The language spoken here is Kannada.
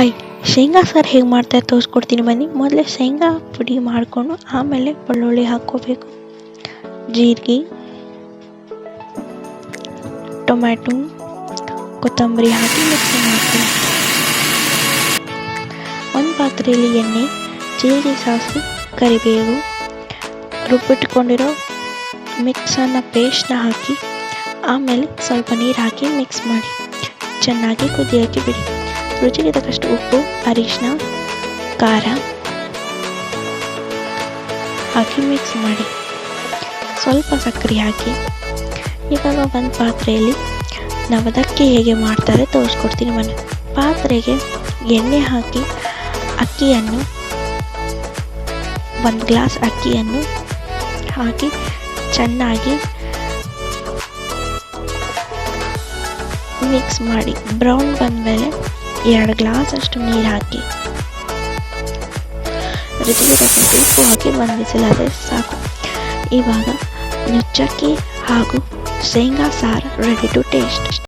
ಹಾಯ್, ಶೇಂಗಾ ಸಾರು ಹೇಗೆ ಮಾಡ್ತಾರೆ ತೋರಿಸ್ಕೊಡ್ತೀನಿ ಬನ್ನಿ. ಮೊದಲೇ ಶೇಂಗಾ ಪುಡಿ ಮಾಡಿಕೊಂಡು ಆಮೇಲೆ ಬೆಳ್ಳುಳ್ಳಿ ಹಾಕ್ಕೋಬೇಕು. ಜೀರಿಗೆ, ಟೊಮ್ಯಾಟೊ, ಕೊತ್ತಂಬರಿ ಹಾಕಿ ಮಿಕ್ಸಿ ಮಾಡ್ತೀನಿ. ಒಂದು ಪಾತ್ರೆಯಲ್ಲಿ ಎಣ್ಣೆ, ಜೀರಿಗೆ ಸಾಸಿವೆ, ಕರಿಬೇವು, ರುಬ್ಬಿಟ್ಕೊಂಡಿರೋ ಮಿಕ್ಸನ್ನು ಪೇಸ್ಟ್ನ ಹಾಕಿ, ಆಮೇಲೆ ಸ್ವಲ್ಪ ನೀರು ಹಾಕಿ ಮಿಕ್ಸ್ ಮಾಡಿ. ಚೆನ್ನಾಗಿ ಕುದಿಯೋಕ್ಕೆ ಬಿಡಿ. ರುಚಿಗೆ ತಕ್ಕಷ್ಟು ಉಪ್ಪು ಅರಿಶಿನ ಖಾರ ಹಾಕಿ ಮಿಕ್ಸ್ ಮಾಡಿ. ಸ್ವಲ್ಪ ಸಕ್ಕರೆ ಹಾಕಿ. ಇವಾಗ ಒಂದು ಪಾತ್ರೆಯಲ್ಲಿ ನವದಕ್ಕಿ ಹೇಗೆ ಮಾಡ್ತಾರೆ ತೋರಿಸ್ಕೊಡ್ತೀನಿ ಮನೆ ಪಾತ್ರೆಗೆ ಎಣ್ಣೆ ಹಾಕಿ ಅಕ್ಕಿಯನ್ನು, ಒಂದು ಗ್ಲಾಸ್ ಅಕ್ಕಿಯನ್ನು ಹಾಕಿ ಚೆನ್ನಾಗಿ ಮಿಕ್ಸ್ ಮಾಡಿ. ಬ್ರೌನ್ ಬಂದಮೇಲೆ ಎರಡು ಗ್ಲಾಸ್ ಅಷ್ಟು ನೀರು ಹಾಕಿ. ರುಚಿಗೆ ಉಪ್ಪು ಹಾಕಿ ಒಂದು ಬಿಸಿಲಾದರೆ ಸಾಕು. ಇವಾಗ ನುಚ್ಚಕ್ಕಿ ಹಾಗೂ ಶೇಂಗಾ ಸಾರು ರೆಡಿ ಟು ಟೇಸ್ಟ್